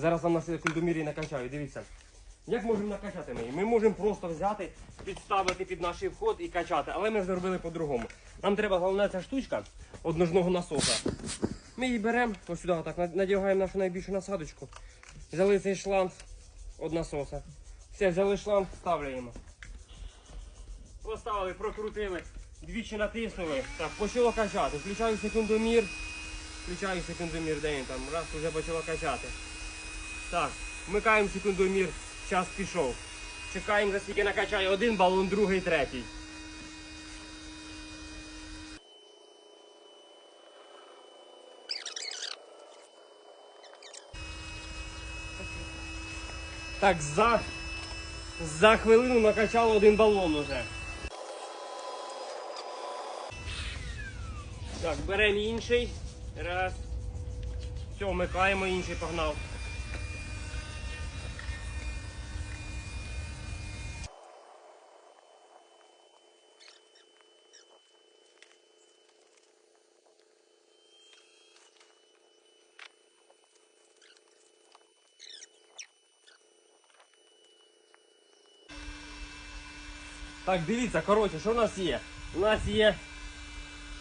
Зараз вам на секундомірі накачаю. Дивіться. Як можемо накачати ми її? Ми можемо просто взяти, підставити під наш вход і качати, але ми зробили по-другому. Нам треба головна ця штучка одножного насоса. Ми її беремо, ось сюди так, надягаємо нашу найбільшу насадочку. Взяли цей шланг від насоса. Все, взяли шланг, вставляємо. Поставили, прокрутили, двічі натиснули. Так, почало качати. Включаю секундомір. Включаю секундомір, де він там. Раз вже почало качати. Так, вмикаємо секундомір, час пішов. Чекаємо, за скільки накачає один балон, другий, третій. Так, за, за хвилину накачало один балон уже. Так, беремо інший. Раз. Все, вмикаємо, інший погнав. Так, дивіться, коротше, що в нас є? У нас є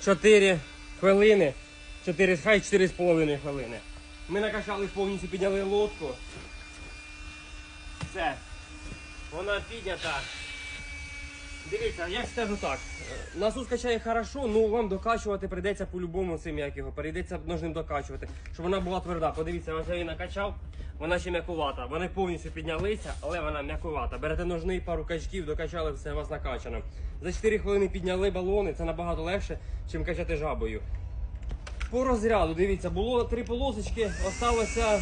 4 хвилини, 4, хай 4,5 хвилини. Ми накачали повністю, підняли лодку. Все. Вона піднята. Дивіться, я скажу так. е, Насос качає хорошо, ну вам докачувати прийдеться по-любому цим як його. Прийдеться ножним докачувати, щоб вона була тверда. Подивіться, я її накачав, вона ще м'якувата. Вони повністю піднялися, але вона м'якувата. Берете ножний, пару качків, докачали, все у вас накачано. За 4 хвилини підняли балони, це набагато легше, ніж качати жабою. По розряду, дивіться, було три полосочки, осталося,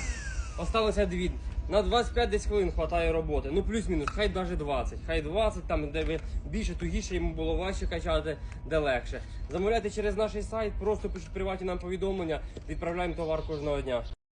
осталося дві. На 25 десь хвилин вистачає роботи. Ну плюс-мінус, хай навіть 20. Хай 20, там де більше тугіше йому було важче качати, де легше. Замовляйте через наш сайт, просто пишіть приватні нам повідомлення, відправляємо товар кожного дня.